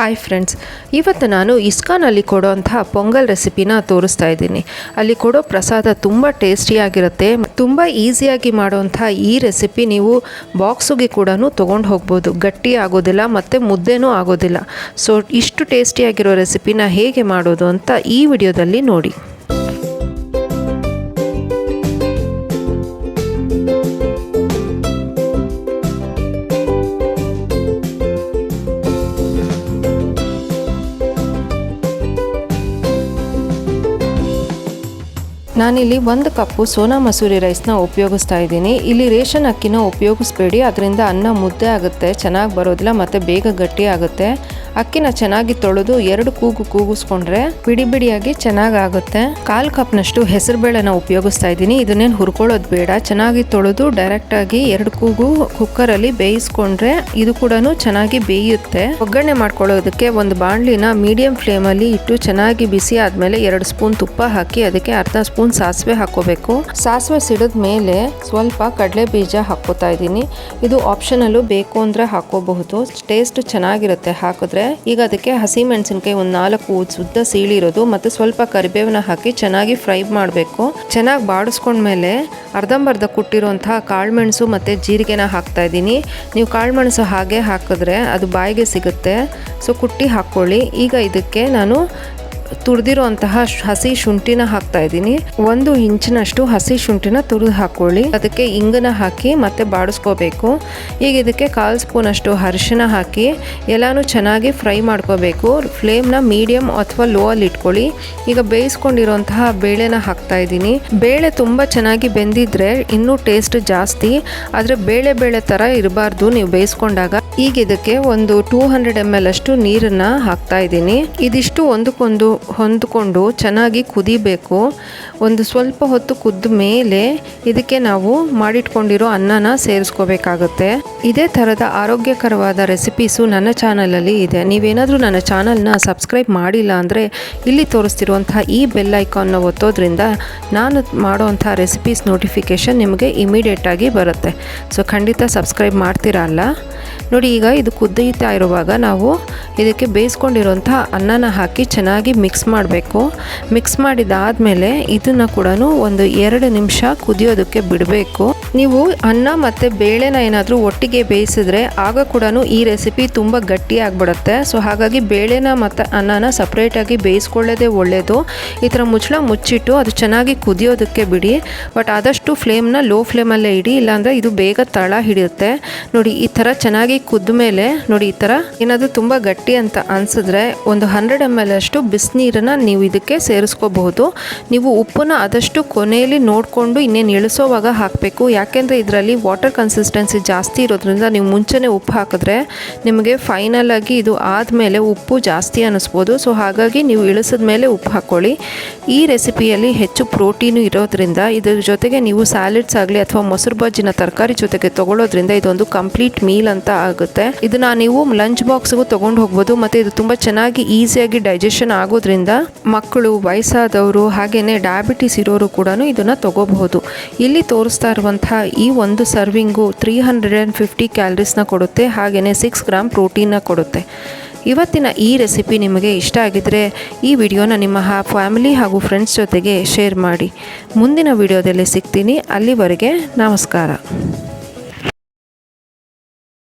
Hi friends ಇವತ್ತು ನಾನು ಇಸ್ಕಾನಲ್ಲಿ ಕೊಡೋಂತಹ ಪೊಂಗಲ್ ರೆಸಿಪಿನ ತೋರಿಸ್ತಾ ಇದ್ದೀನಿ. ಅಲ್ಲಿ ಕೊಡೋ ಪ್ರಸಾದ ತುಂಬ ಟೇಸ್ಟಿಯಾಗಿರುತ್ತೆ ತುಂಬ ಈಸಿಯಾಗಿ ಮಾಡೋಂಥ ಈ ರೆಸಿಪಿ ನೀವು ಬಾಕ್ಸಿಗೆ ಕೂಡ ತೊಗೊಂಡು ಹೋಗ್ಬೋದು. ಗಟ್ಟಿ ಆಗೋದಿಲ್ಲ ಮತ್ತು ಮುದ್ದೆನೂ ಆಗೋದಿಲ್ಲ. ಸೊ, ಇಷ್ಟು ಟೇಸ್ಟಿಯಾಗಿರೋ ರೆಸಿಪಿನ ಹೇಗೆ ಮಾಡೋದು ಅಂತ ಈ ವಿಡಿಯೋದಲ್ಲಿ ನೋಡಿ. ನಾನಿಲ್ಲಿ ಒಂದು ಕಪ್ಪು ಸೋನಾ ಮಸೂರಿ ರೈಸ್ನ ಉಪಯೋಗಿಸ್ತಾ ಇದ್ದೀನಿ. ಇಲ್ಲಿ ರೇಷನ್ ಅಕ್ಕಿನ ಉಪಯೋಗಿಸ್ಬೇಡಿ. ಅದರಿಂದ ಅನ್ನ ಮುದ್ದೆ ಆಗುತ್ತೆ, ಚೆನ್ನಾಗಿ ಬರೋದಿಲ್ಲ, ಮತ್ತು ಬೇಗ ಗಟ್ಟಿ ಆಗುತ್ತೆ. ಅಕ್ಕಿನ ಚೆನ್ನಾಗಿ ತೊಳೆದು ಎರಡು ಕೂಗು ಕೂಗಿಸ್ಕೊಂಡ್ರೆ ಬಿಡಿ ಬಿಡಿಯಾಗಿ ಚೆನ್ನಾಗಿ ಆಗುತ್ತೆ ಕಾಲು ಕಪ್ನಷ್ಟು ಹೆಸರುಬೇಳೆನ ಉಪಯೋಗಿಸ್ತಾ ಇದ್ದೀನಿ. ಇದನ್ನೇನು ಹುರ್ಕೊಳ್ಳೋದು ಬೇಡ. ಚೆನ್ನಾಗಿ ತೊಳೆದು ಡೈರೆಕ್ಟಾಗಿ ಎರಡು ಕೂಗು ಕುಕ್ಕರಲ್ಲಿ ಬೇಯಿಸ್ಕೊಂಡ್ರೆ ಇದು ಕೂಡ ಚೆನ್ನಾಗಿ ಬೇಯುತ್ತೆ. ಒಗ್ಗರಣೆ ಮಾಡ್ಕೊಳ್ಳೋದಕ್ಕೆ ಒಂದು ಬಾಣಲಿನ ಮೀಡಿಯಂ ಫ್ಲೇಮಲ್ಲಿ ಇಟ್ಟು ಚೆನ್ನಾಗಿ ಬಿಸಿ ಆದಮೇಲೆ ಎರಡು ಸ್ಪೂನ್ ತುಪ್ಪ ಹಾಕಿ ಅದಕ್ಕೆ ಅರ್ಧ ಸ್ಪೂನ್ ಸಾಸಿವೆ ಹಾಕೋಬೇಕು ಸಾಸಿವೆ ಸಿಡಿದ ಮೇಲೆ ಸ್ವಲ್ಪ ಕಡಲೆ ಬೀಜ ಹಾಕೋತಾ ಇದ್ದೀನಿ. ಇದು ಆಪ್ಷನಲ್ಲೂ ಬೇಕು ಅಂದರೆ ಹಾಕೋಬಹುದು ಟೇಸ್ಟ್ ಚೆನ್ನಾಗಿರುತ್ತೆ ಹಾಕಿದ್ರೆ. ಈಗ ಅದಕ್ಕೆ ಹಸಿ ಮೆಣಸಿನಕಾಯಿ ಒಂದು ನಾಲ್ಕು ಉದ್ದ ಸೀಳಿರೋದು ಮತ್ತು ಸ್ವಲ್ಪ ಕರಿಬೇವನ್ನ ಹಾಕಿ ಚೆನ್ನಾಗಿ ಫ್ರೈ ಮಾಡಬೇಕು. ಚೆನ್ನಾಗಿ ಬಾಡಿಸ್ಕೊಂಡ್ಮೇಲೆ ಅರ್ಧಂಬರ್ಧ ಕುಟ್ಟಿರುವಂತಹ ಕಾಳುಮೆಣಸು ಮತ್ತು ಜೀರಿಗೆನ ಹಾಕ್ತಾ ಇದ್ದೀನಿ. ನೀವು ಕಾಳುಮೆಣಸು ಹಾಗೆ ಹಾಕಿದ್ರೆ ಅದು ಬಾಯಿಗೆ ಸಿಗುತ್ತೆ. ಸೊ, ಕುಟ್ಟಿ ಹಾಕ್ಕೊಳ್ಳಿ. ಈಗ ಇದಕ್ಕೆ ನಾನು ತುರಿದಿರುವಂತಹ ಹಸಿ ಶುಂಠಿನ ಹಾಕ್ತಾ ಇದ್ದೀನಿ. ಒಂದು ಇಂಚಿನಷ್ಟು ಹಸಿ ಶುಂಠಿನ ತುರಿದು ಹಾಕೊಳ್ಳಿ. ಅದಕ್ಕೆ ಇಂಗನ ಹಾಕಿ ಮತ್ತೆ ಬಾಡಿಸ್ಕೋಬೇಕು. ಈಗ ಇದಕ್ಕೆ ಕಾಲು ಸ್ಪೂನ್ ಅಷ್ಟು ಅರಿಶಿನ ಹಾಕಿ ಎಲ್ಲಾನು ಚೆನ್ನಾಗಿ ಫ್ರೈ ಮಾಡ್ಕೋಬೇಕು. ಫ್ಲೇಮ್ನ ಮೀಡಿಯಂ ಅಥವಾ ಲೋ ಅಲ್ಲಿ ಇಟ್ಕೊಳ್ಳಿ. ಈಗ ಬೇಯಿಸ್ಕೊಂಡಿರುವಂತಹ ಬೇಳೆನ ಹಾಕ್ತಾ ಇದ್ದೀನಿ. ಬೇಳೆ ತುಂಬ ಚೆನ್ನಾಗಿ ಬೆಂದಿದ್ರೆ ಇನ್ನೂ ಟೇಸ್ಟ್ ಜಾಸ್ತಿ. ಆದರೆ ಬೇಳೆ ಬೇಳೆ ಥರ ಇರಬಾರ್ದು ನೀವು ಬೇಯಿಸ್ಕೊಂಡಾಗ. ಈಗ ಇದಕ್ಕೆ ಒಂದು ಟೂ ಹಂಡ್ರೆಡ್ ಎಂ ಎಲ್ ಅಷ್ಟು ನೀರನ್ನ ಹಾಕ್ತಾ ಇದ್ದೀನಿ. ಇದಿಷ್ಟು ಒಂದಕ್ಕೊಂದು ಹೊಂದ್ಕೊಂಡು ಚೆನ್ನಾಗಿ ಕುದಿಬೇಕು. ಒಂದು ಸ್ವಲ್ಪ ಹೊತ್ತು ಕುದ್ದ ಮೇಲೆ ಇದಕ್ಕೆ ನಾವು ಮಾಡಿಟ್ಕೊಂಡಿರೋ ಅನ್ನನ ಸೇರಿಸ್ಕೋಬೇಕಾಗುತ್ತೆ. ಇದೇ ಥರದ ಆರೋಗ್ಯಕರವಾದ ರೆಸಿಪೀಸು ನನ್ನ ಚಾನಲಲ್ಲಿ ಇದೆ. ನೀವೇನಾದರೂ ನನ್ನ ಚಾನಲ್ನ ಸಬ್ಸ್ಕ್ರೈಬ್ ಮಾಡಿಲ್ಲ ಅಂದರೆ ಇಲ್ಲಿ ತೋರಿಸ್ತಿರುವಂತಹ ಈ ಬೆಲ್ ಐಕಾನ್ನ ಒತ್ತೋದ್ರಿಂದ ನಾನು ಮಾಡೋವಂಥ ರೆಸಿಪೀಸ್ ನೋಟಿಫಿಕೇಷನ್ ನಿಮಗೆ ಇಮಿಡಿಯೇಟಾಗಿ ಬರುತ್ತೆ. ಸೊ, ಖಂಡಿತ ಸಬ್ಸ್ಕ್ರೈಬ್ ಮಾಡ್ತೀರಾ ಅಲ್ಲ? ನೋಡಿ, ಈಗ ಇದು ಕುದೀತಾ ಇರುವಾಗ ನಾವು ಇದಕ್ಕೆ ಬೇಯಿಸ್ಕೊಂಡಿರುವಂಥ ಅನ್ನನ ಹಾಕಿ ಚೆನ್ನಾಗಿ ಮಿಕ್ಸ್ ಮಾಡಬೇಕು. ಮಿಕ್ಸ್ ಮಾಡಿದಾದಮೇಲೆ ಇದನ್ನು ಕೂಡ ಒಂದು ಎರಡು ನಿಮಿಷ ಕುದಿಯೋದಕ್ಕೆ ಬಿಡಬೇಕು. ನೀವು ಅನ್ನ ಮತ್ತು ಬೇಳೆನ ಏನಾದರೂ ಒಟ್ಟಿಗೆ ಬೇಯಿಸಿದ್ರೆ ಆಗ ಕೂಡ ಈ ರೆಸಿಪಿ ತುಂಬ ಗಟ್ಟಿ ಆಗಿಬಿಡುತ್ತೆ. ಸೊ, ಹಾಗಾಗಿ ಬೇಳೆನ ಮತ್ತು ಅನ್ನನ ಸಪ್ರೇಟಾಗಿ ಬೇಯಿಸ್ಕೊಳ್ಳೋದೇ ಒಳ್ಳೆಯದು ಈ ಥರ ಮುಚ್ಚಳ ಮುಚ್ಚಿಟ್ಟು ಅದು ಚೆನ್ನಾಗಿ ಕುದಿಯೋದಕ್ಕೆ ಬಿಡಿ. ಬಟ್ ಆದಷ್ಟು ಫ್ಲೇಮ್ನ ಲೋ ಫ್ಲೇಮಲ್ಲೇ ಇಡಿ. ಇಲ್ಲಾಂದರೆ ಇದು ಬೇಗ ತಳ ಹಿಡಿಯುತ್ತೆ. ನೋಡಿ, ಈ ಥರ ಚೆನ್ನಾಗಿ ಕುದ್ದ ಮೇಲೆ ನೋಡಿ, ಈ ಥರ ಏನಾದರೂ ತುಂಬ ಗಟ್ಟಿ ಅಂತ ಅನಿಸಿದ್ರೆ ಒಂದು ಹಂಡ್ರೆಡ್ ಎಂ ಎಲ್ ಅಷ್ಟು ಬಿಸಿನೀರನ್ನ ನೀವು ಇದಕ್ಕೆ ಸೇರಿಸ್ಕೋಬಹುದು. ನೀವು ಉಪ್ಪನ್ನ ಆದಷ್ಟು ಕೊನೆಯಲ್ಲಿ ನೋಡಿಕೊಂಡು ಇನ್ನೇನು ಇಳಿಸೋವಾಗ ಹಾಕಬೇಕು. ಯಾಕೆಂದರೆ ಇದರಲ್ಲಿ ವಾಟರ್ ಕನ್ಸಿಸ್ಟೆನ್ಸಿ ಜಾಸ್ತಿ ಇರೋದ್ರಿಂದ ನೀವು ಮುಂಚೆನೇ ಉಪ್ಪು ಹಾಕಿದ್ರೆ ನಿಮಗೆ ಫೈನಲ್ ಆಗಿ ಇದು ಆದಮೇಲೆ ಉಪ್ಪು ಜಾಸ್ತಿ ಅನ್ನಿಸ್ಬೋದು. ಸೊ ಹಾಗಾಗಿ ನೀವು ಇಳಿಸಿದ ಮೇಲೆ ಉಪ್ಪು ಹಾಕ್ಕೊಳ್ಳಿ ಈ ರೆಸಿಪಿಯಲ್ಲಿ ಹೆಚ್ಚು ಪ್ರೋಟೀನು ಇರೋದ್ರಿಂದ, ಇದ್ರ ಜೊತೆಗೆ ನೀವು ಸ್ಯಾಲೆಡ್ಸ್ ಆಗಲಿ ಅಥವಾ ಮೊಸರು ಬಜ್ಜಿನ ತರಕಾರಿ ಜೊತೆಗೆ ತಗೊಳ್ಳೋದ್ರಿಂದ ಇದೊಂದು ಕಂಪ್ಲೀಟ್ ಮೀಲ್ ಅಂತ ಆಗುತ್ತೆ. ಇದನ್ನ ನೀವು ಲಂಚ್ ಬಾಕ್ಸ್ಗೂ ತೊಗೊಂಡು ಹೋಗ್ಬೋದು. ಮತ್ತು ಇದು ತುಂಬ ಚೆನ್ನಾಗಿ ಈಸಿಯಾಗಿ ಡೈಜೆಷನ್ ಆಗೋದ್ರಿಂದ ಮಕ್ಕಳು, ವಯಸ್ಸಾದವರು ಹಾಗೆಯೇ ಡಯಾಬಿಟಿಸ್ ಇರೋರು ಕೂಡ ಇದನ್ನು ತಗೋಬಹುದು. ಇಲ್ಲಿ ತೋರಿಸ್ತಾ ಇರುವಂತಹ ಈ ಒಂದು serving three hundred and fifty ಕ್ಯಾಲರೀಸ್ನ ಕೊಡುತ್ತೆ ಹಾಗೆಯೇ ಸಿಕ್ಸ್ ಗ್ರಾಮ್ ಪ್ರೋಟೀನ್ನ ಕೊಡುತ್ತೆ. ಇವತ್ತಿನ ಈ ರೆಸಿಪಿ ನಿಮಗೆ ಇಷ್ಟ ಆಗಿದ್ದರೆ ಈ ವಿಡಿಯೋನ ನಿಮ್ಮ ಫ್ಯಾಮಿಲಿ ಹಾಗೂ ಫ್ರೆಂಡ್ಸ್ ಜೊತೆಗೆ ಶೇರ್ ಮಾಡಿ. ಮುಂದಿನ ವಿಡಿಯೋದಲ್ಲಿ ಸಿಗ್ತೀನಿ. ಅಲ್ಲಿವರೆಗೆ ನಮಸ್ಕಾರ.